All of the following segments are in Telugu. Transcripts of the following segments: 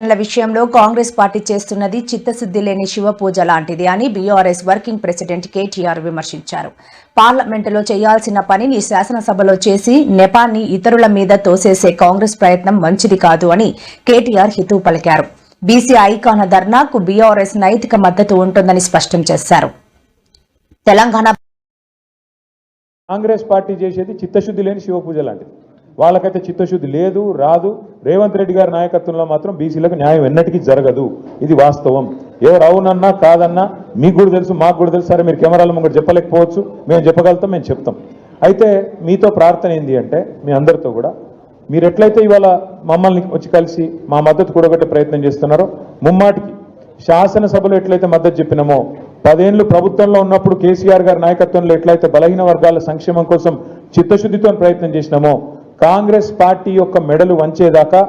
ల విషయంలో కాంగ్రెస్ పార్టీ చేస్తున్నది చిత్తశుద్ధి లేని శివ పూజ లాంటిది అని బీఆర్ఎస్ వర్కింగ్ ప్రెసిడెంట్ కేటీఆర్ విమర్శించారు. పార్లమెంటులో చేయాల్సిన పనిని శాసనసభలో చేసి నెపాన్ని ఇతరుల మీద తోసేసే కాంగ్రెస్ ప్రయత్నం మంచిది కాదు అని కేటీఆర్ హితవు పలికారు. బీసీ ఐకాన ధర్నాకు బీఆర్ఎస్ నైతిక మద్దతు ఉంటుందని స్పష్టం చేశారు. తెలంగాణ కాంగ్రెస్ పార్టీ చేసేది చిత్తశుద్ధి లేని శివపూజ లాంటిది. వాళ్ళకైతే చిత్తశుద్ధి లేదు రాదు. రేవంత్ రెడ్డి గారి నాయకత్వంలో మాత్రం బీసీలకు న్యాయం ఎన్నటికీ జరగదు. ఇది వాస్తవం. ఎవరు అవునన్నా కాదన్నా మీకు కూడా తెలుసు మాకు కూడా తెలుసు. సరే మీరు కెమెరాల ముందు చెప్పలేకపోవచ్చు. మేము చెప్పగలుగుతాం మేము చెప్తాం. అయితే మీతో ప్రార్థన ఏంది అంటే మీ అందరితో కూడా మీరు ఎట్లయితే ఇవాళ మమ్మల్ని వచ్చి కలిసి మా మద్దతు కూడగట్టే ప్రయత్నం చేస్తున్నారో ముమ్మాటికి శాసనసభలో ఎట్లయితే మద్దతు చెప్పినామో పదేళ్ళు ప్రభుత్వంలో ఉన్నప్పుడు కేసీఆర్ గారి నాయకత్వంలో ఎట్లయితే బలహీన వర్గాల సంక్షేమం కోసం చిత్తశుద్ధితో ప్రయత్నం చేసినామో కాంగ్రెస్ పార్టీ యొక్క మెడలు వంచేదాకా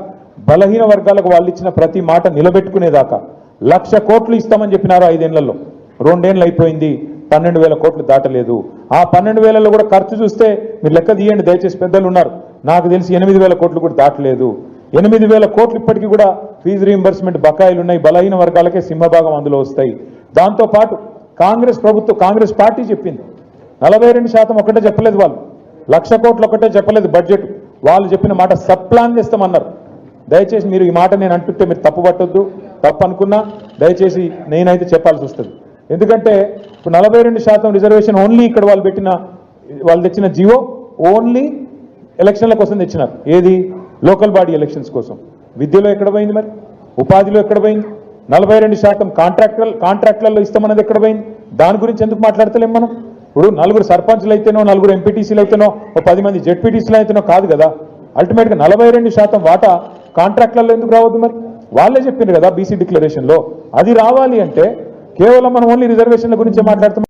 బలహీన వర్గాలకు వాళ్ళు ఇచ్చిన ప్రతి మాట నిలబెట్టుకునేదాకా లక్ష కోట్లు ఇస్తామని చెప్పినారు ఐదేళ్ళలో. రెండేళ్ళు అయిపోయింది పన్నెండు వేల కోట్లు దాటలేదు. ఆ పన్నెండు వేలలో కూడా ఖర్చు చూస్తే మీరు లెక్క తీయండి దయచేసి పెద్దలు ఉన్నారు. నాకు తెలిసి ఎనిమిది వేల కోట్లు కూడా దాటలేదు. ఎనిమిది వేల కోట్లు ఇప్పటికీ కూడా ఫీజు రీఎంబర్స్మెంట్ బకాయిలు ఉన్నాయి బలహీన వర్గాలకే సింహభాగం అందులో వస్తాయి. దాంతోపాటు కాంగ్రెస్ ప్రభుత్వం కాంగ్రెస్ పార్టీ చెప్పింది. నలభై రెండు శాతం ఒకటే చెప్పలేదు వాళ్ళు. లక్ష కోట్లు ఒకటే చెప్పలేదు బడ్జెట్. వాళ్ళు చెప్పిన మాట సప్లాన్ చేస్తామన్నారు. దయచేసి మీరు ఈ మాట నేను అంటుంటే మీరు తప్పు పట్టొద్దు. తప్పు అనుకున్నా దయచేసి నేనైతే చెప్పాల్సి వస్తుంది. ఎందుకంటే ఇప్పుడు నలభై రెండు శాతం రిజర్వేషన్ ఓన్లీ ఇక్కడ వాళ్ళు పెట్టిన వాళ్ళు తెచ్చిన జియో ఓన్లీ ఎలక్షన్ల కోసం తెచ్చినారు. ఏది? లోకల్ బాడీ ఎలక్షన్స్ కోసం. విద్యలో ఎక్కడ పోయింది మరి? ఉపాధిలో ఎక్కడ పోయింది? నలభై రెండు శాతం కాంట్రాక్టర్ కాంట్రాక్ట్లలో ఇస్తామన్నది ఎక్కడ పోయింది? దాని గురించి ఎందుకు మాట్లాడతలేం మనం? ఇప్పుడు నలుగురు సర్పంచ్లు అయితేనో నలుగురు ఎంపీటీసీలు అయితేనో ఓ పది మంది జెడ్పీటీసీలు అయితేనో కాదు కదా. అల్టిమేట్గా నలభై రెండు శాతం వాటా కాంట్రాక్ట్లలో ఎందుకు రావద్దు మరి? వాళ్ళే చెప్పిండ్రు కదా బీసీ డిక్లరేషన్లో అది రావాలి అంటే కేవలం మనం ఓన్లీ రిజర్వేషన్ల గురించి మాట్లాడుతున్నాం.